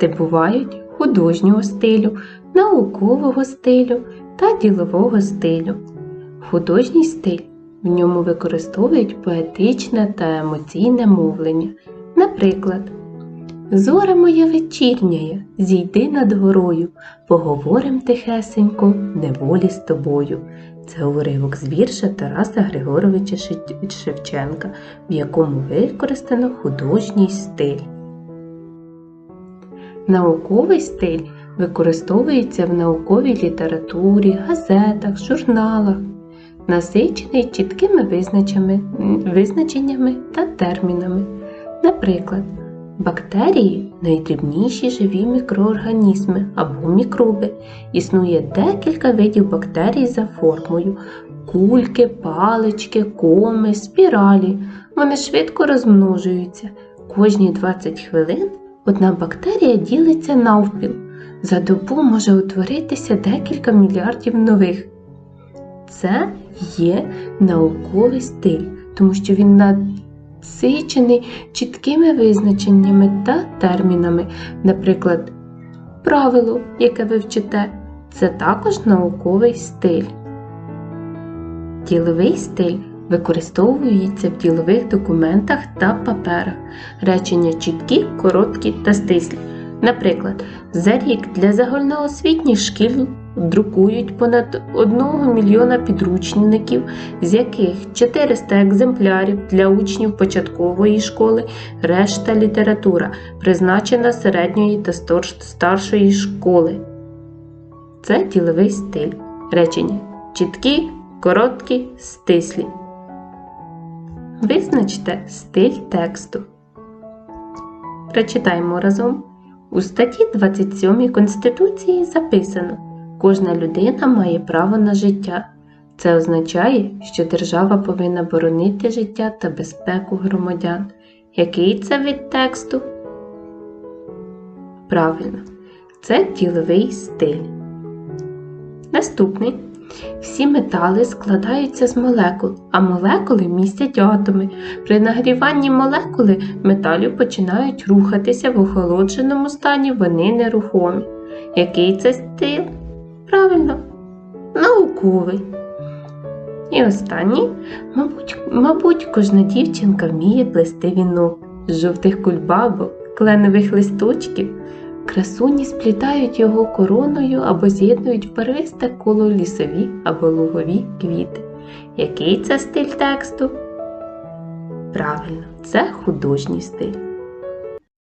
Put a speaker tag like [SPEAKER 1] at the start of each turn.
[SPEAKER 1] Тексти бувають художнього стилю, наукового стилю та ділового стилю. Художній стиль в ньому використовують поетичне та емоційне мовлення. Наприклад, Зора моя вечірняя, зійди над горою, поговорим тихесенько, неволі з тобою. Це уривок з вірша Тараса Григоровича Шевченка, в якому використано художній стиль. Науковий стиль використовується в науковій літературі, газетах, журналах, насичений чіткими визначеннями та термінами. Наприклад, бактерії найдрібніші живі мікроорганізми або мікроби. Існує декілька видів бактерій за формою: кульки, палички, коми, спіралі. Вони швидко розмножуються. Кожні 20 хвилин одна бактерія ділиться навпіл. За добу може утворитися декілька мільярдів нових. Це є науковий стиль, тому що він насичений чіткими визначеннями та термінами. Наприклад, правило, яке ви вчите, це також науковий стиль. Діловий стиль використовується в ділових документах та паперах. Речення чіткі, короткі та стислі. Наприклад, за рік для загальноосвітніх шкіл друкують понад 1 мільйона підручників, з яких 400 екземплярів для учнів початкової школи, решта література, призначена середньої та старшої школи. Це діловий стиль. Речення чіткі, короткі, стислі. Визначте стиль тексту. Прочитаємо разом. У статті 27 Конституції записано: кожна людина має право на життя. Це означає, що держава повинна боронити життя та безпеку громадян. Який це вид тексту? Правильно, це діловий стиль. Наступний. Всі метали складаються з молекул, а молекули містять атоми. При нагріванні молекули металів починають рухатися в охолодженому стані, вони нерухомі. Який це стиль? Правильно, науковий. І останній, мабуть, мабуть, кожна дівчинка вміє плести вінок з жовтих кульбабок, кленових листочків. Красуні сплітають його короною або з'єднують в первисте коло лісові або лугові квіти. Який це стиль тексту? Правильно, це художній стиль.